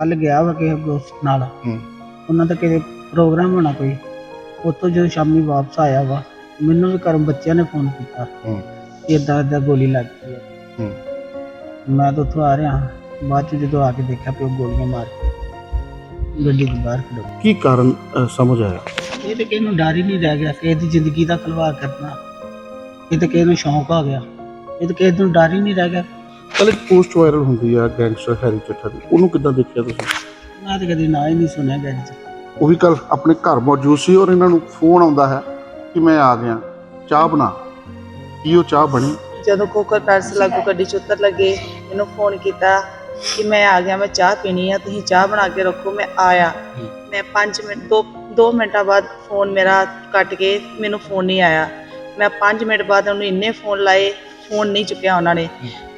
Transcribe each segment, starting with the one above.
ਕੱਲ ਗਿਆ ਵਾ ਕਿਸੇ ਦੋਸਤ ਨਾਲ ਹੂੰ। ਉਹਨਾਂ ਦਾ ਕਿਤੇ ਪ੍ਰੋਗਰਾਮ ਹੋਣਾ ਕੋਈ ਉੱਥੋਂ ਜਦੋਂ ਸ਼ਾਮੀ ਵਾਪਸ ਆਇਆ ਵਾ ਮੈਨੂੰ ਵੀ ਘਰੋਂ ਬੱਚਿਆਂ ਨੇ ਫੋਨ ਕੀਤਾ ਹੂੰ। ਇਦਾਂ ਇਦਾਂ ਗੋਲੀ ਲੱਗ ਗਈ ਹੈ ਹੂੰ। ਮੈਂ ਤਾਂ ਉੱਥੋਂ ਆ ਰਿਹਾ। ਬਾਅਦ ਚ ਜਦੋਂ ਆ ਕੇ ਦੇਖਿਆ ਪਿਓ ਗੋਲੀਆਂ ਮਾਰ ਕੇ ਗੱਡੀ ਦੇ ਬਾਹਰ ਖੜੋ ਕੀ ਕਾਰਨ ਅ, ਸਮਝ ਆਇਆ ਇਹ ਤੇ ਕਿਸੇ ਨੂੰ ਡਰ ਹੀ ਨਹੀਂ ਰਹਿ ਗਿਆ ਕਿਸੇ ਦੀ ਜ਼ਿੰਦਗੀ ਦਾ ਖਲਵਾੜ ਕਰਨਾ ਇਹ ਤੇ ਕਿਸੇ ਨੂੰ ਸ਼ੌਂਕ ਆ ਗਿਆ ਇਹ ਤੇ ਕਿਸੇ ਨੂੰ ਡਰ ਹੀ ਨਹੀਂ ਰਹਿ ਗਿਆ ਕੱਲ ਇੱਕ ਪੋਸਟ ਵਾਇਰਲ ਹੁੰਦੀ ਆ ਗੈਂਗਸਟਰ ਹੈਰੀ ਚੱਠਾ ਦੀ। ਉਹਨੂੰ ਕਿੱਦਾਂ ਦੇਖਿਆ ਤੁਸੀਂ? ਮੈਂ ਤੇ ਕਦੀ ਨਾ ਹੀ ਨਹੀਂ ਸੁਣਿਆ ਗੈਰੀ ਚ। ਉਹ ਵੀ ਕੱਲ ਆਪਣੇ ਘਰ ਮੌਜੂਦ ਸੀ ਔਰ ਇਹਨਾਂ ਨੂੰ ਫੋਨ ਆਉਂਦਾ ਹੈ ਕਿ ਮੈਂ ਆ ਗਿਆ। ਚਾਹ ਬਣਾ। ਕੀ ਉਹ ਚਾਹ ਬਣੀ? ਜਦੋਂ ਕੋਕਰ ਪੈਰਸ ਲਾਗੂ ਗੱਡੀ ਚ ਉਤਰ ਲੱਗੇ ਮੈਨੂੰ ਫੋਨ ਕੀਤਾ ਕਿ ਮੈਂ ਆ ਗਿਆ ਮੈਂ ਚਾਹ ਪੀਣੀ ਆ ਤੁਸੀਂ ਚਾਹ ਬਣਾ ਕੇ ਰੱਖੋ ਮੈਂ ਆਇਆ। ਮੈਂ 5 ਮਿੰਟ ਦੋ 2 ਮਿੰਟਾਂ ਬਾਅਦ ਫੋਨ ਮੇਰਾ ਕੱਟ ਕੇ ਮੈਨੂੰ ਫੋਨ ਨਹੀਂ ਆਇਆ। ਮੈਂ 5 ਮਿੰਟ ਬਾਅਦ ਉਹਨੂੰ ਇੰਨੇ ਫੋਨ ਲਾਏ ਫੋਨ ਨਹੀਂ ਚੁੱਕਿਆ ਉਹਨਾਂ ਨੇ।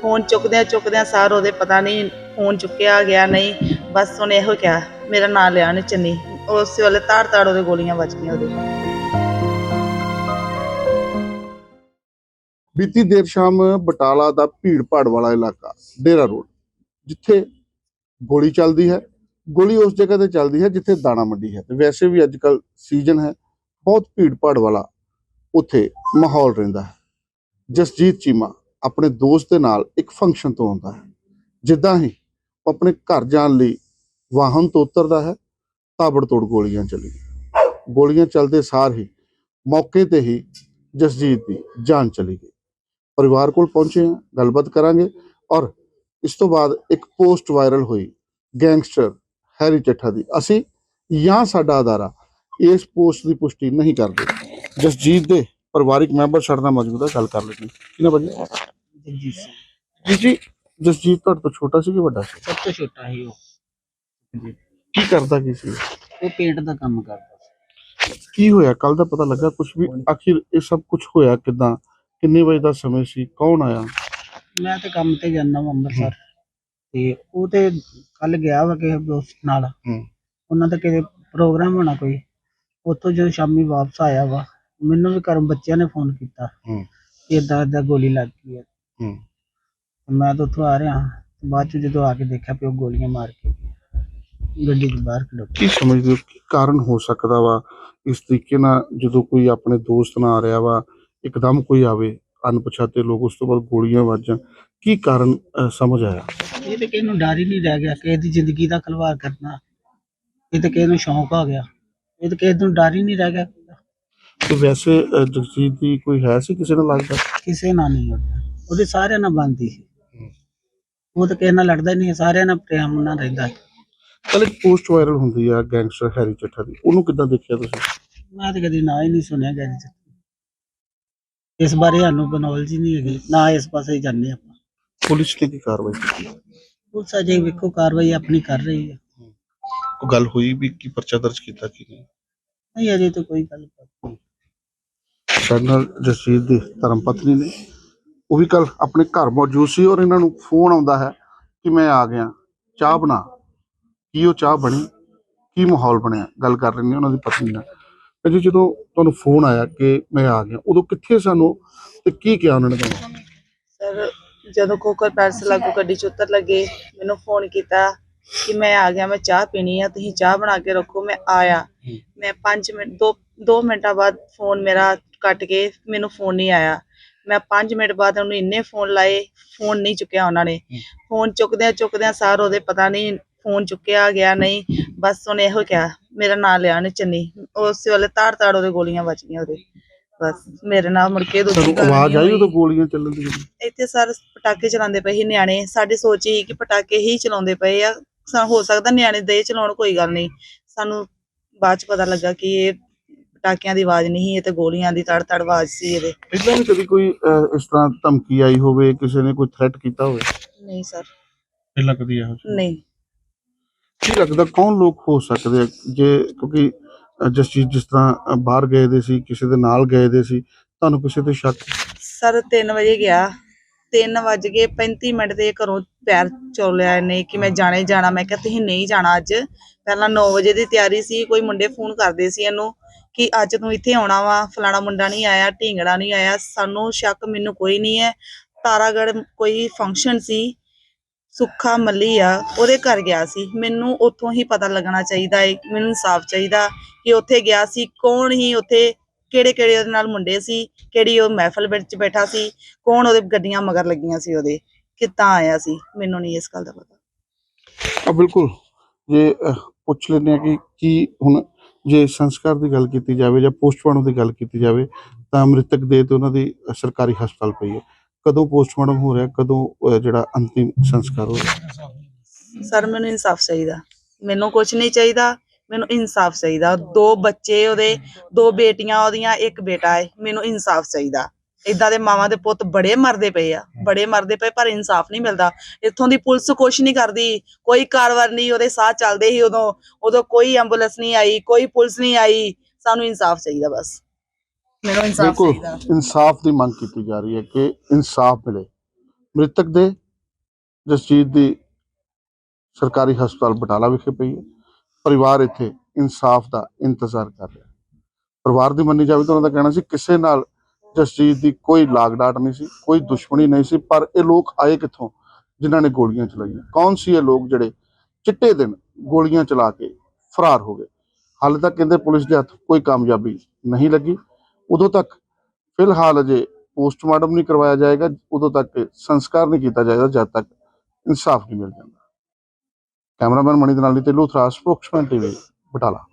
ਫੋਨ ਚੁੱਕਦਿਆਂ ਚੁੱਕਦਿਆਂ ਸਾਰ ਉਹਦੇ ਪਤਾ ਨਹੀਂ ਫੋਨ ਚੁੱਕਿਆ ਗਿਆ ਨਹੀਂ ਬਸ ਉਹਨੇ ਇਹੋ ਕਿਹਾ ਮੇਰਾ ਨਾਂ ਲਿਆ ਨੇ ਚੰਨੀ। ਉਸ ਵੇਲੇ ਤਾੜ ਤਾੜ ਉਹਦੇ ਗੋਲੀਆਂ ਵੱਜ ਗਈਆਂ ਉਹਦੇ। ਬੀਤੀ ਦੇਰ ਸ਼ਾਮ ਬਟਾਲਾ ਦਾ ਭੀੜ ਭਾੜ ਵਾਲਾ ਇਲਾਕਾ ਡੇਰਾ ਰੋਡ ਜਿੱਥੇ ਗੋਲੀ ਚੱਲਦੀ ਹੈ। ਗੋਲੀ ਉਸ ਜਗ੍ਹਾ ਤੇ ਚੱਲਦੀ ਹੈ ਜਿੱਥੇ ਦਾਣਾ ਮੰਡੀ ਹੈ। ਤੇ ਵੈਸੇ ਵੀ ਅੱਜ ਕੱਲ ਸੀਜ਼ਨ ਹੈ। ਬਹੁਤ ਭੀੜ ਭਾੜ ਵਾਲਾ ਉੱਥੇ ਮਾਹੌਲ ਰਹਿੰਦਾ ਹੈ। ਜਸਜੀਤ ਚੀਮਾ ਆਪਣੇ ਦੋਸਤ ਦੇ ਨਾਲ ਇੱਕ ਫੰਕਸ਼ਨ ਤੋਂ ਆਉਂਦਾ ਹੈ। ਜਿੱਦਾਂ ਹੀ ਆਪਣੇ ਘਰ ਜਾਣ ਲਈ ਵਾਹਨ ਤੋਂ ਉਤਰਦਾ ਹੈ ਤਾਬੜਤੋੜ ਗੋਲੀਆਂ ਚੱਲੀ ਗੋਲੀਆਂ ਚੱਲਦੇ ਸਾਰ ਹੀ ਮੌਕੇ ਤੇ ਹੀ ਜਸਜੀਤ ਦੀ ਜਾਨ ਚਲੀ ਗਈ। ਪਰਿਵਾਰ ਕੋਲ ਪਹੁੰਚੇ ਹਾਂ, ਗੱਲਬਾਤ ਕਰਾਂਗੇ ਔਰ ਇਸ ਤੋਂ ਬਾਅਦ ਇੱਕ ਪੋਸਟ ਵਾਇਰਲ ਹੋਈ ਗੈਂਗਸਟਰ ਹੈਰੀ ਚੱਠਾ ਦੀ। ਅਸੀਂ ਜਾਂ ਸਾਡਾ ਅਦਾਰਾ ਇਸ ਪੋਸਟ ਦੀ ਪੁਸ਼ਟੀ ਨਹੀਂ ਕਰਦੇ। ਜਸਜੀਤ ਦੇ ਪਰਿਵਾਰਿਕ ਮੈਂਬਰ ਸਾਡੇ ਨਾਲ ਮੌਜੂਦ ਹੈ ਗੱਲ ਕਰ ਲੈਂਦੇ। ਕਿਹਨਾਂ ਵਜੇ ਜਗਜੀਤ ਸਿੰਘ। ਜੀ ਜੀ ਜਸਜੀਤ ਤੁਹਾਡੇ ਤੋਂ ਛੋਟਾ ਸੀ ਕਿ ਵੱਡਾ ਸੀ? ਸਭ ਤੋਂ ਛੋਟਾ ਸੀ ਉਹ। ਜੀ ਕੀ ਕਰਦਾ ਕੀ ਸੀ? ਉਹ ਪੇਂਟ ਦਾ ਕੰਮ ਕਰਦਾ ਸੀ। ਕੀ ਹੋਇਆ? ਕੱਲ ਦਾ ਪਤਾ ਲੱਗਾ ਕੁਝ ਵੀ ਆਖਿਰ ਇਹ ਸਭ ਕੁਝ ਹੋਇਆ ਕਿਦਾਂ? ਕਿੰਨੇ ਵਜੇ ਦਾ ਸਮੇਂ ਸੀ? ਕੌਣ ਆਇਆ? ਮੈਂ ਤੇ ਕੰਮ ਤੇ ਜਾਂਦਾ ਹਾਂ ਅੰਮ੍ਰਿਤਸਰ। ਤੇ ਉਹ ਤੇ ਕੱਲ ਗਿਆ ਵਾ ਕਿਸੇ ਦੋਸਤ ਨਾਲ। ਉਹਨਾਂ ਦਾ ਕਿਤੇ ਪ੍ਰੋਗਰਾਮ ਹੋਣਾ ਕੋਈ। ਉੱਥੋਂ ਜਦੋਂ ਸ਼ਾਮੀ ਵਾਪਸ ਆਇਆ ਵਾ ਮੈਨੂੰ ਵੀ ਘਰੋਂ ਬੱਚਿਆਂ ਨੇ ਫੋਨ ਕੀਤਾ ਹੂੰ। ਇਦਾਂ ਇਦਾਂ ਗੋਲੀ ਲੱਗ ਗਈ ਹੈ। ਹੂੰ। ਮੈਂ ਤਾਂ ਉੱਥੋਂ ਆ ਰਿਹਾ। ਬਾਅਦ ਚ ਜਦੋਂ ਆ ਕੇ ਦੇਖਿਆ ਪਿਓ ਗੋਲੀਆਂ ਮਾਰ ਕੇ ਗੱਡੀ ਦੇ ਬਾਹਰ ਖੜੋ ਕੀ ਸਮਝਦੇ ਹੋ ਕੀ ਕਾਰਨ ਹੋ ਸਕਦਾ ਵਾ? ਇਸ ਤਰੀਕੇ ਨਾਲ ਜਦੋਂ ਕੋਈ ਆਪਣੇ ਦੋਸਤ ਨਾਲ ਆ ਰਿਹਾ ਵਾ ਇੱਕਦਮ ਕੋਈ ਆਵੇ ਅਣਪਛਾਤੇ ਲੋਕ ਉਸ ਤੋਂ ਬਾਅਦ ਗੋਲੀਆਂ ਵੱਜਣ ਕੀ ਕਾਰਨ ਅਹ, ਸਮਝ ਆਇਆ? ਇਹ ਤੇ ਕਿਸੇ ਨੂੰ ਡਰ ਹੀ ਨਹੀਂ ਰਹਿ ਗਿਆ ਕਿਸੇ ਦੀ ਜ਼ਿੰਦਗੀ ਦਾ ਖਲਵਾੜ ਕਰਨਾ। ਇਹ ਤੇ ਕਿਸੇ ਨੂੰ ਸ਼ੌਂਕ ਆ ਗਿਆ। ਇਹ ਤੇ ਕਿਸੇ ਨੂੰ ਡਰ ਹੀ ਨਹੀਂ ਰਹਿ ਗਿਆ। ਤੇ ਵੈਸੇ ਜਗਜੀਤ ਦੀ ਕੋਈ ਹੈ ਸੀ ਕਿਸੇ ਨਾਲ ਲੱਗਦਾ? ਕਿਸੇ ਨਾਲ ਨਹੀਂ ਹੁੰਦਾ ਉਹਦੇ ਸਾਰਿਆਂ ਨਾਲ ਬਣਦੀ ਸੀ। ਉਹ ਤਾਂ ਕਿਸੇ ਨਾਲ ਲੜਦਾ ਹੀ ਨਹੀਂ ਸਾਰਿਆਂ ਨਾਲ ਪ੍ਰੇਮ ਨਾਲ ਰਹਿੰਦਾ ਸੀ। ਕੱਲ ਇੱਕ ਪੋਸਟ ਵਾਇਰਲ ਹੁੰਦੀ ਆ ਗੈਂਗਸਟਰ ਹੈਰੀ ਚੱਠਾ ਦੀ। ਉਹਨੂੰ ਕਿੱਦਾਂ ਦੇਖਿਆ ਤੁਸੀਂ? ਮੈਂ ਤਾਂ ਕਦੀ ਨਾ ਹੀ ਨਹੀਂ ਸੁਣਿਆ ਗੈਰੀ ਚ। ਇਸ ਬਾਰੇ ਸਾਨੂੰ ਨੌਲੇਜ ਹੀ ਨਹੀਂ ਹੈਗੀ। ਨਾ ਇਸ ਪਾਸੇ ਹੀ ਜਾਂਦੇ ਆਪਾਂ। ਪੁਲਿਸ ਨੇ ਕੀ ਕਾਰਵਾਈ ਕੀਤੀ? ਪੁਲਿਸ ਅਜੇ ਵੇਖੋ ਕਾਰਵਾਈ ਆਪਣੀ ਕਰ ਰਹੀ ਹੈ। ਕੋਈ ਗੱਲ ਹੋਈ ਵੀ ਕੀ ਪਰਚਾ ਦਰਜ ਕੀਤਾ ਕੀ ਨਹੀਂ? ਨਹੀਂ ਅਜੇ ਤਾਂ ਕੋਈ ਗੱਲ ਨਹੀਂ ਸਾਡੇ ਨਾਲ ਜਸਜੀਤ ਦੀ ਧਰਮ ਪਤਨੀ ਨੇ। ਉਹ ਵੀ ਕੱਲ ਆਪਣੇ ਘਰ ਮੌਜੂਦ ਸੀ ਔਰ ਇਹਨਾਂ ਨੂੰ ਫੋਨ ਆਉਂਦਾ ਹੈ ਕਿ ਮੈਂ ਆ ਗਿਆ। ਚਾਹ ਬਣਾ। ਕੀ ਉਹ ਚਾਹ ਬਣੀ? ਕੀ ਮਾਹੌਲ ਬਣਿਆ? ਗੱਲ ਕਰ ਰਹੇ ਨੇ ਉਹਨਾਂ ਦੀ ਪਤਨੀ ਨਾਲ। ਤੇ ਜੀ ਜਦੋਂ ਤੁਹਾਨੂੰ ਫੋਨ ਆਇਆ ਕਿ ਮੈਂ ਆ ਗਿਆ ਉਦੋਂ ਕਿੱਥੇ ਸਾਨੂੰ ਤੇ ਕੀ ਕਿਹਾ ਉਹਨਾਂ ਨੇ ਤੁਹਾਨੂੰ? ਸਰ ਜਦੋਂ ਕੋਕਰ ਪੈਰਸ ਲਾਗੂ ਗੱਡੀ ਚ ਉਤਰ ਲੱਗੇ ਮੈਨੂੰ ਫੋਨ ਕੀਤਾ ਕਿ ਮੈਂ ਆ ਗਿਆ ਮੈਂ ਚਾਹ ਪੀਣੀ ਆ ਤੁਸੀਂ ਚਾਹ ਬਣਾ ਕੇ ਰੱਖੋ ਮੈਂ ਆਇਆ। ਮੈਂ 5 ਮਿੰਟ ਦੋ 2 ਮਿੰਟਾਂ ਬਾਅਦ ਫੋਨ ਮੇਰਾ ਕੱਟ ਕੇ ਮੈਨੂੰ ਫੋਨ ਨਹੀਂ ਆਇਆ। ਮੈਂ 5 ਮਿੰਟ ਬਾਅਦ ਉਹਨੂੰ ਇੰਨੇ ਫੋਨ ਲਾਏ ਫੋਨ ਨਹੀਂ ਚੁੱਕਿਆ ਉਹਨਾਂ ਨੇ। ਫੋਨ ਚੁੱਕਦਿਆਂ ਚੁੱਕਦਿਆਂ ਸਾਰ ਉਹਦੇ ਪਤਾ ਨਹੀਂ ਫੋਨ ਚੁੱਕਿਆ ਗਿਆ ਨਹੀਂ ਬਸ ਉਹਨੇ ਇਹੋ ਕਿਹਾ ਮੇਰਾ ਨਾਂ ਲਿਆ ਨੇ ਚੰਨੀ। ਉਸ ਵੇਲੇ ਤਾੜ ਤਾੜ ਉਹਦੇ ਗੋਲੀਆਂ ਵੱਜ ਗਈਆਂ ਉਹਦੇ। ਬਸ ਮੇਰੇ ਨਾਲ ਮੁੜ ਕੇ ਦੂਜੀ ਗੱਲ ਆਵਾਜ਼ ਆਈ। ਉਦੋਂ ਗੋਲੀਆਂ ਚੱਲਣ ਦੀ? ਇੱਥੇ ਸਰ ਪਟਾਕੇ ਚਲਾਉਂਦੇ ਪਏ ਸੀ ਨਿਆਣੇ। ਸਾਡੀ ਸੋਚ ਹੀ ਕਿ ਪਟਾਕੇ ਹੀ ਚਲਾਉਂਦੇ ਪਏ ਆ। ਹੋ ਸਕਦਾ ਨਿਆਣੇ ਦੇ ਚਲਾਉਣ ਕੋਈ ਗੱਲ ਨਹੀਂ। ਸਾਨੂੰ ਬਾਅਦ ਚ ਪਤਾ ਲੱਗਾ ਕਿ ਇਹ ਪਟਾਕਿਆਂ ਦੀ ਆਵਾਜ਼ ਨਹੀਂ ਇਹ ਤੇ ਗੋਲੀਆਂ ਦੀ ਤੜ ਤੜ ਆਵਾਜ਼ ਸੀ ਇਹਦੇ। ਇਦਾਂ ਵੀ ਕਦੀ ਕੋਈ ਅਹ, ਇਸ ਤਰ੍ਹਾਂ ਧਮਕੀ ਆਈ ਹੋਵੇ ਕਿਸੇ ਨੇ ਕੋਈ ਥ੍ਰੈਟ ਕੀਤਾ ਹੋਵੇ? ਨਹੀਂ ਸਰ ਪਹਿਲਾਂ ਕਦੀ ਇਹੋ ਜਿਹੀ? ਨਹੀਂ। ਕੀ ਲੱਗਦਾ ਕੌਣ ਲੋਕ ਹੋ ਸਕਦੇ ਆ? ਜੇ ਕਿਉਂਕਿ ਅਹ, ਜਸਜੀਤ ਜਿਸ ਤਰ੍ਹਾਂ ਬਾਹਰ ਗਏ ਦੇ ਸੀ ਕਿਸੇ ਦੇ ਨਾਲ ਗਏ ਦੇ ਸੀ ਤੁਹਾਨੂੰ ਕਿਸੇ ਤੇ ਸ਼ੱਕ? ਸਰ 3 ਵਜੇ ਗਿਆ। 3 ਵੱਜ ਕੇ 35 ਮਿੰਟ ਦੇ ਘਰੋਂ ਪੈਰ ਚੋਲਿਆ ਇਹਨੇ ਕਿ ਮੈਂ ਜਾਣਾ ਜਾਣਾ। ਮੈਂ ਕਿਹਾ ਤੁਸੀਂ ਨਹੀਂ ਜਾਣਾ ਅੱਜ। ਪਹਿਲਾਂ 9 ਵਜੇ ਦੀ ਤਿਆਰੀ ਸੀ ਕੋਈ ਮੁੰਡੇ ਫੋਨ ਕਰਦੇ ਸੀ ਇਹਨੂੰ। ਕਿ ਅੱਜ ਤੂੰ ਇੱਥੇ ਆਉਣਾ ਵਾ ਫਲਾਣਾ ਮੁੰਡਾ ਨਹੀਂ ਆਇਆ ਢੀਂਗੜਾ ਨਹੀਂ ਆਇਆ ਸਾਨੂੰ ਸ਼ੱਕ ਮੈਨੂੰ ਕੋਈ ਨਹੀਂ ਹੈ। ਤਾਰਾਗੜ ਕੋਈ ਫੰਕਸ਼ਨ ਸੀ ਸੁੱਖਾ ਮੱਲੀ ਆ ਉਹਦੇ ਘਰ ਗਿਆ ਸੀ। ਮੈਨੂੰ ਉੱਥੋਂ ਹੀ ਪਤਾ ਲੱਗਣਾ ਚਾਹੀਦਾ ਹੈ ਮੈਨੂੰ ਇਨਸਾਫ ਚਾਹੀਦਾ ਕਿ ਉੱਥੇ ਗਿਆ ਸੀ ਕੌਣ ਹੀ ਉੱਥੇ ਕਿਹੜੇ ਕਿਹੜੇ ਉਹਦੇ ਨਾਲ ਮੁੰਡੇ ਸੀ ਕਿਹੜੀ ਉਹ ਮਹਿਫਲ ਵਿੱਚ ਬੈਠਾ ਸੀ ਕੌਣ ਉਹਦੇ ਗੱਡੀਆਂ ਮਗਰ ਲੱਗੀਆਂ ਸੀ ਉਹਦੇ ਕਿੱਦਾਂ ਆਇਆ ਸੀ ਮੈਨੂੰ ਨਹੀਂ ਇਸ ਗੱਲ ਦਾ ਪਤਾ। ਆ ਬਿਲਕੁਲ ਜੇ ਅਹ, ਪੁੱਛ ਲੈਂਦੇ ਆ ਕਿ ਕੀ ਹੁਣ ਜੇ ਸੰਸਕਾਰ ਦੀ ਗੱਲ ਕੀਤੀ ਜਾਵੇ ਜਾਂ ਪੋਸਟਮਾਰਟਮ ਦੀ ਗੱਲ ਕੀਤੀ ਜਾਵੇ, ਤਾਂ ਮ੍ਰਿਤਕ ਦੇ ਤੇ ਉਹਨਾਂ ਦੀ ਸਰਕਾਰੀ ਹਸਪਤਾਲ ਪਈ ਹੈ। ਕਦੋਂ ਪੋਸਟਮਾਰਟਮ ਹੋ ਰਿਹਾ, ਕਦੋਂ ਜਿਹੜਾ ਅੰਤਿਮ ਸੰਸਕਾਰ ਹੋ ਰਿਹਾ? ਸਰ, ਮੈਨੂੰ ਇਨਸਾਫ ਚਾਹੀਦਾ। ਮੈਨੂੰ ਕੁਝ ਨਹੀਂ ਚਾਹੀਦਾ, ਮੈਨੂੰ ਇਨਸਾਫ ਚਾਹੀਦਾ। ਦੋ ਬੱਚੇ ਉਹਦੇ, ਦੋ ਬੇਟੀਆਂ ਉਹਦੀਆਂ, ਇੱਕ ਬੇਟਾ ਹੈ, ਮੈਨੂੰ ਇਨਸਾਫ ਚਾਹੀਦਾ। ਇਦਾਂ ਦੇ ਮਾਵਾਂ ਦੇ ਪੁੱਤ ਬੜੇ ਮਰਦੇ ਪਏ ਆ ਬੜੇ ਮਰਦੇ ਪਏ ਪਰ ਇਨਸਾਫ ਨਹੀਂ ਮਿਲਦਾ। ਇੱਥੋਂ ਦੀ ਪੁਲਿਸ ਕੁਛ ਨਹੀਂ ਕਰਦੀ ਕੋਈ ਕਾਰਵਾਈ ਨਹੀਂ ਉਹਦੇ ਸਾਹ ਚੱਲਦੇ ਸੀ ਉਦੋਂ ਉਦੋਂ ਕੋਈ ਐਂਬੂਲੈਂਸ ਨਹੀਂ ਆਈ ਕੋਈ ਪੁਲਿਸ ਨਹੀਂ ਆਈ ਸਾਨੂੰ ਇਨਸਾਫ ਚਾਹੀਦਾ ਬਸ। ਮੈਨੂੰ ਇਨਸਾਫ ਬਿਲਕੁਲ ਚਾਹੀਦਾ। ਇਨਸਾਫ ਦੀ ਮੰਗ ਕੀਤੀ ਜਾ ਰਹੀ ਹੈ ਕਿ ਇਨਸਾਫ ਮਿਲੇ। ਮ੍ਰਿਤਕ ਦੇ ਜਸਜੀਤ ਦੀ ਸਰਕਾਰੀ ਹਸਪਤਾਲ ਬਟਾਲਾ ਵਿਖੇ ਪਈ ਹੈ। ਪਰਿਵਾਰ ਇੱਥੇ ਇਨਸਾਫ ਦਾ ਇੰਤਜ਼ਾਰ ਕਰ ਰਿਹਾ ਹੈ। ਪਰਿਵਾਰ ਦੀ ਮੰਨੀ ਜਾਵੇ ਤਾਂ ਉਹਨਾਂ ਦਾ ਕਹਿਣਾ ਸੀ ਕਿਸੇ ਨਾਲ ਜਸਜੀਤ ਦੀ ਕੋਈ ਲਾਗ ਡਾਟ ਨਹੀਂ ਸੀ ਕੋਈ ਦੁਸ਼ਮਣੀ ਨਹੀਂ ਸੀ ਪਰ ਇਹ ਲੋਕ ਆਏ ਕਿੱਥੋਂ ਜਿਨ੍ਹਾਂ ਨੇ ਗੋਲੀਆਂ ਚਲਾਈਆਂ ਕੌਣ ਸੀ ਇਹ ਲੋਕ ਜਿਹੜੇ ਚਿੱਟੇ ਦਿਨ ਗੋਲੀਆਂ ਚਲਾ ਕੇ ਫਰਾਰ ਹੋ ਗਏ ਹਾਲੇ ਤੱਕ ਕਹਿੰਦੇ ਪੁਲਿਸ ਦੇ ਹੱਥ ਕੋਈ ਕਾਮਯਾਬੀ ਨਹੀਂ ਲੱਗੀ ਉਦੋਂ ਤੱਕ ਫਿਲਹਾਲ ਅਜੇ ਪੋਸਟਮਾਰਟਮ ਨਹੀਂ ਕਰਵਾਇਆ ਜਾਏਗਾ ਉਦੋਂ ਤੱਕ ਸੰਸਕਾਰ ਨਹੀਂ ਕੀਤਾ ਜਾਏਗਾ ਜਦ ਤੱਕ ਇਨਸਾਫ ਨਹੀਂ ਮਿਲ ਜਾਂਦਾ ਕੈਮਰਾਮੈਨ ਮਣੀ ਦੇ ਨਾਲ ਨੀਤੇ ਲੂਥਰਾ ਸਪੋਕਸਮੈਨ ਟੀਵੀ ਬਟਾਲਾ